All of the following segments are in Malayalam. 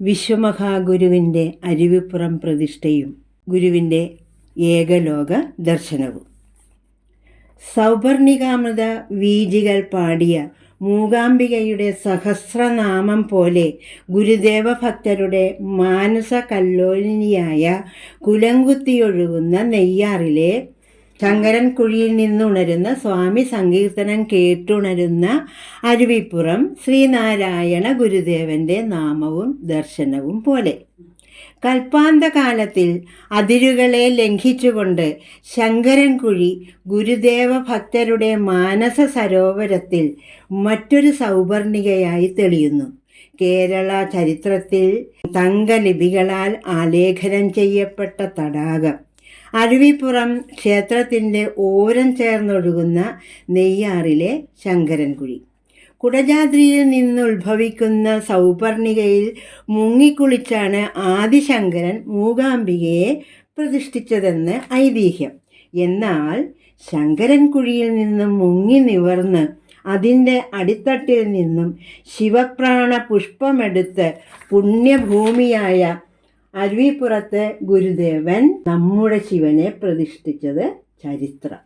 വിശ്വമഹാഗുരുവിന്റെ അരുവിപ്പുറം പ്രതിഷ്ഠയും ഗുരുവിന്റെ ഏകലോക ദർശനവും. സൗപർണികാമൃത വീജികൾ പാടിയ മൂകാംബികയുടെ സഹസ്രനാമം പോലെ ഗുരുദേവ ഭക്തരുടെ മാനസ കല്ലോലിനിയായ കുലങ്കുത്തിയൊഴുകുന്ന നെയ്യാറിലെ ശങ്കരൻകുഴിയിൽ നിന്നുണരുന്ന സ്വാമി സങ്കീർത്തനം കേട്ടുണരുന്ന അരുവിപ്പുറം ശ്രീനാരായണ ഗുരുദേവന്റെ നാമവും ദർശനവും പോലെ. കൽപ്പാന്തകാലത്തിൽ അതിരുകളെ ലംഘിച്ചുകൊണ്ട് ശങ്കരൻകുഴി ഗുരുദേവ ഭക്തരുടെ മാനസ സരോവരത്തിൽ മറ്റൊരു സൗവർണികയായി തെളിയുന്നു. കേരള ചരിത്രത്തിൽ തങ്കലിപികളാൽ ആലേഖനം ചെയ്യപ്പെട്ട തടാകം. അരുവിപ്പുറം ക്ഷേത്രത്തിന്റെ ഓരം ചേർന്നൊഴുകുന്ന നെയ്യാറിലെ ശങ്കരൻകുഴി. കുടജാദ്രിയിൽ നിന്നുത്ഭവിക്കുന്ന സൗപർണികയിൽ മുങ്ങിക്കുളിച്ചാണ് ആദിശങ്കരൻ മൂകാംബികയെ പ്രതിഷ്ഠിച്ചതെന്ന് ഐതിഹ്യം. എന്നാൽ ശങ്കരൻകുഴിയിൽ നിന്നും മുങ്ങി നിവർന്ന് അതിന്റെ അടിത്തട്ടിൽ നിന്നും ശിവപ്രാണ പുഷ്പമെടുത്ത് പുണ്യഭൂമിയായ അരുവിപ്പുറത്ത് ഗുരുദേവൻ നമ്മുടെ ശിവനെ പ്രതിഷ്ഠിച്ചത് ചരിത്രം.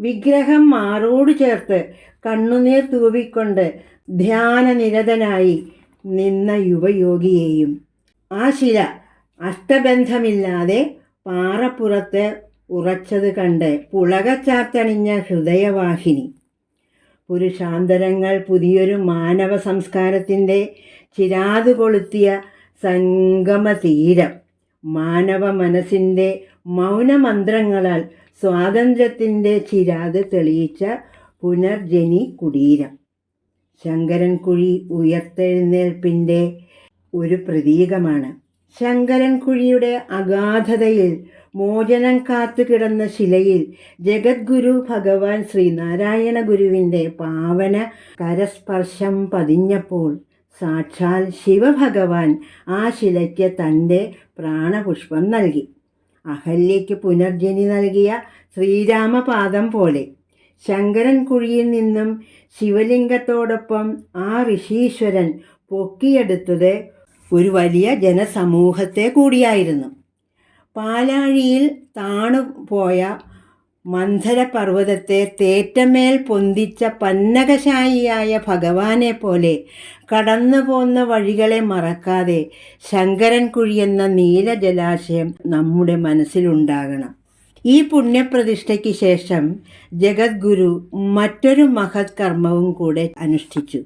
വിഗ്രഹം മാറോട് ചേർത്ത് കണ്ണുനീർ തൂവിക്കൊണ്ട് ധ്യാനനിരതനായി നിന്ന യുവയോഗിയെയും ആ ശില അഷ്ടബന്ധമില്ലാതെ പാറപ്പുറത്ത് ഉറച്ചത് കണ്ട് പുളകച്ചാത്തണിഞ്ഞ ഹൃദയവാഹിനി. പുരുഷാന്തരങ്ങൾ പുതിയൊരു മാനവ സംസ്കാരത്തിന്റെ ചിരാത് കൊളുത്തിയ സംഗമതീരം. മാനവ മനസ്സിന്റെ മൗനമന്ത്രങ്ങളാൽ സ്വാതന്ത്ര്യത്തിന്റെ ചിരാത് തെളിയിച്ച പുനർജനി കുടീരം ശങ്കരൻകുഴി ഉയർത്തെഴുന്നേൽപ്പിന്റെ ഒരു പ്രതീകമാണ്. ശങ്കരൻകുഴിയുടെ അഗാധതയിൽ മോചനം കാത്തു കിടന്ന ശിലയിൽ ജഗദ്ഗുരു ഭഗവാൻ ശ്രീനാരായണ ഗുരുവിന്റെ പാവന കരസ്പർശം പതിഞ്ഞപ്പോൾ സാക്ഷാൽ ശിവഭഗവാൻ ആ ശിലയ്ക്ക് തന്റെ പ്രാണപുഷ്പം നൽകി. അഹല്യയ്ക്ക് പുനർജനി നൽകിയ ശ്രീരാമപാദം പോലെ ശങ്കരൻ കുഴിയിൽ നിന്നും ശിവലിംഗത്തോടൊപ്പം ആ ഋഷീശ്വരൻ പൊക്കിയെടുത്തത് ഒരു വലിയ ജനസമൂഹത്തെ കൂടിയായിരുന്നു. പാലാഴിയിൽ താണുപോയ മന്ധരപർവതത്തെ തേറ്റമേൽ പൊന്തിച്ച പന്നകശായിയായ ഭഗവാനെ പോലെ കടന്നു പോന്ന വഴികളെ മറക്കാതെ ശങ്കരൻകുഴി എന്ന നീലജലാശയം നമ്മുടെ മനസ്സിലുണ്ടാകണം. ഈ പുണ്യപ്രതിഷ്ഠയ്ക്ക് ശേഷം ജഗദ്ഗുരു മറ്റൊരു മഹത് കർമ്മവും കൂടെ അനുഷ്ഠിച്ചു.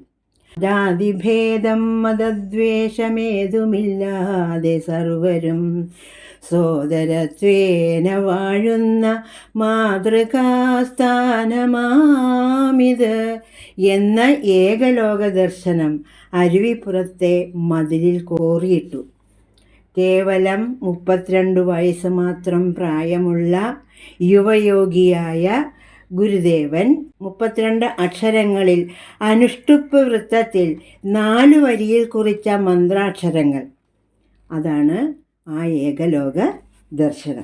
ജാതിഭേദം മതദ്വേഷമേതുമില്ലാതെ സർവരും സോദരത്വേന വാഴുന്ന മാതൃകാസ്ഥാനമാമിത് എന്ന ഏകലോക ദർശനം അരുവിപ്പുറത്തെ മതിലിൽ കോറിയിട്ടു. കേവലം മുപ്പത്തിരണ്ട് വയസ്സ് മാത്രം പ്രായമുള്ള യുവയോഗിയായ ഗുരുദേവൻ. മുപ്പത്തിരണ്ട് അക്ഷരങ്ങളിൽ അനുഷ്ടുപ്പ് വൃത്തത്തിൽ നാല് വരിയിൽ കുറിച്ച മന്ത്രാക്ഷരങ്ങൾ. അതാണ് ആ ഏകലോക ദർശനം.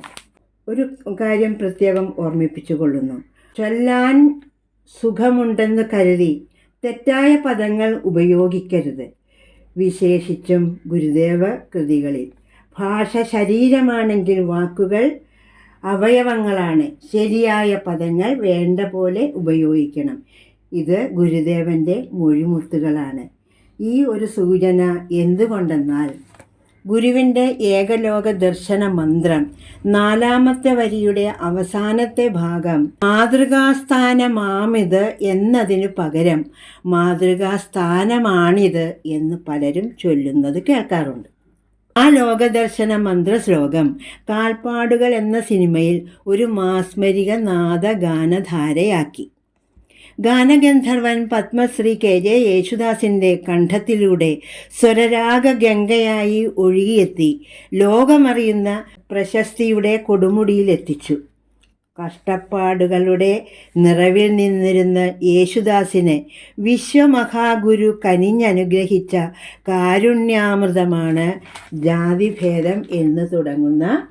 ഒരു കാര്യം പ്രത്യേകം ഓർമ്മിപ്പിച്ചു കൊള്ളുന്നു. ചൊല്ലാൻ സുഖമുണ്ടെന്ന് കരുതി തെറ്റായ പദങ്ങൾ ഉപയോഗിക്കരുത്. വിശേഷിച്ചും ഗുരുദേവ കൃതികളിൽ ഭാഷ ശരീരമാണെങ്കിൽ വാക്കുകൾ അവയവങ്ങളാണ്. ശരിയായ പദങ്ങൾ വേണ്ട പോലെ ഉപയോഗിക്കണം. ഇത് ഗുരുദേവന്റെ മൊഴിമുത്തുകളാണ്. ഈ ഒരു സൂചന എന്തുകൊണ്ടെന്നാൽ ഗുരുവിന്റെ ഏകലോക ദർശന മന്ത്രം നാലാമത്തെ വരിയുടെ അവസാനത്തെ ഭാഗം മാതൃകാസ്ഥാനമാമിത് എന്നതിനു പകരം മാതൃകാസ്ഥാനമാണിത് എന്ന് പലരും ചൊല്ലുന്നത് കേൾക്കാറുണ്ട്. ആ ലോകദർശന മന്ത്രശ്ലോകം കാൽപ്പാടുകൾ എന്ന സിനിമയിൽ ഒരു മാസ്മരിക നാദഗാനധാരയാക്കി ഗാനഗന്ധർവൻ പത്മശ്രീ കെ ജെ യേശുദാസിന്റെ കണ്ഠത്തിലൂടെ സ്വരരാഗ ഗംഗയായി ഒഴുകിയെത്തി ലോകമറിയുന്ന പ്രശസ്തിയുടെ കൊടുമുടിയിലെത്തിച്ചു. കഷ്ടപ്പാടുകളുടെ നിറവിൽ നിന്നിരുന്ന യേശുദാസിനെ വിശ്വമഹാഗുരു കനിഞ്ഞനുഗ്രഹിച്ച കാരുണ്യാമൃതമാണ് ജാതിഭേദം എന്ന് തുടങ്ങുന്ന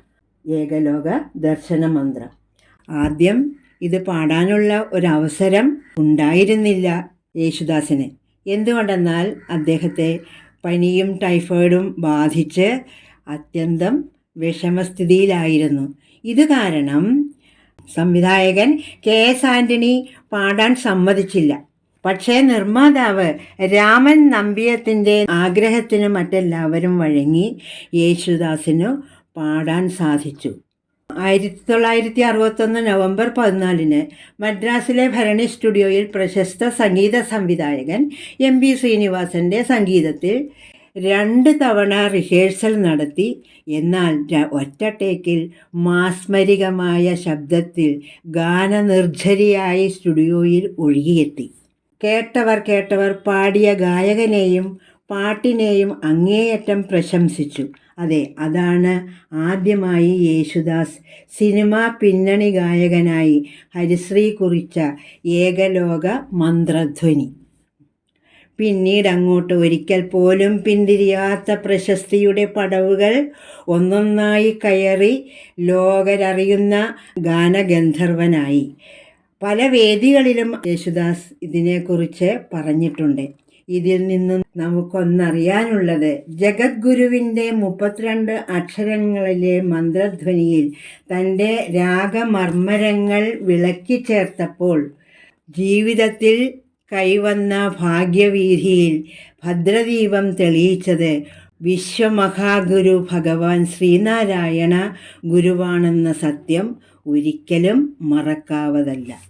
ഏകലോക ദർശന മന്ത്രം ആദ്യം ഇത് പാടാനുള്ള ഒരവസരം ഉണ്ടായിരുന്നില്ല യേശുദാസിന്. എന്തുകൊണ്ടെന്നാൽ അദ്ദേഹത്തെ പനിയും ടൈഫോയിഡും ബാധിച്ച് അത്യന്തം വിഷമസ്ഥിതിയിലായിരുന്നു. ഇത് കാരണം സംവിധായകൻ കെ എസ് ആന്റണി പാടാൻ സമ്മതിച്ചില്ല. പക്ഷേ നിർമ്മാതാവ് രാമൻ നമ്പിയത്തിന്റെ ആഗ്രഹത്തിന് മറ്റെല്ലാവരും വഴങ്ങി യേശുദാസിനു പാടാൻ സാധിച്ചു. ആയിരത്തി തൊള്ളായിരത്തി അറുപത്തൊന്ന് നവംബർ പതിനാലിന് മദ്രാസിലെ ഭരണി സ്റ്റുഡിയോയിൽ പ്രശസ്ത സംഗീത സംവിധായകൻ എം വി ശ്രീനിവാസന്റെ സംഗീതത്തിൽ രണ്ട് തവണ റിഹേഴ്സൽ നടത്തി. എന്നാൽ ഒറ്റ ടേക്കിൽ മാസ്മരികമായ ശബ്ദത്തിൽ ഗാനനിർജരിയായി സ്റ്റുഡിയോയിൽ ഒഴുകിയെത്തി. കേട്ടവർ കേട്ടവർ പാടിയ ഗായകനെയും പാട്ടിനെയും അങ്ങേയറ്റം പ്രശംസിച്ചു. അതെ അതാണ് ആദ്യമായി യേശുദാസ് സിനിമാ പിന്നണി ഗായകനായി ഹരിശ്രീ കുറിച്ച ഏകലോക മന്ത്രധ്വനി. പിന്നീട് അങ്ങോട്ട് ഒരിക്കൽ പോലും പിന്തിരിയാത്ത പ്രശസ്തിയുടെ പടവുകൾ ഒന്നൊന്നായി കയറി ലോകരറിയുന്ന ഗാനഗന്ധർവനായി. പല വേദികളിലും യേശുദാസ് ഇതിനെക്കുറിച്ച് പറഞ്ഞിട്ടുണ്ട്. ഇതിൽ നിന്നും നമുക്കൊന്നറിയാനുള്ളത് ജഗദ്ഗുരുവിന്റെ മുപ്പത്തിരണ്ട് അക്ഷരങ്ങളിലെ മന്ത്രധ്വനിയിൽ തന്റെ രാഗമർമ്മരങ്ങൾ വിളക്കി ചേർത്തപ്പോൾ ജീവിതത്തിൽ കൈവന്ന ഭാഗ്യവീതിയിൽ ഭദ്രദീപം തെളിയിച്ചത് വിശ്വമഹാഗുരു ഭഗവാൻ ശ്രീനാരായണ ഗുരുവാണെന്ന സത്യം ഒരിക്കലും മറക്കാവതല്ല.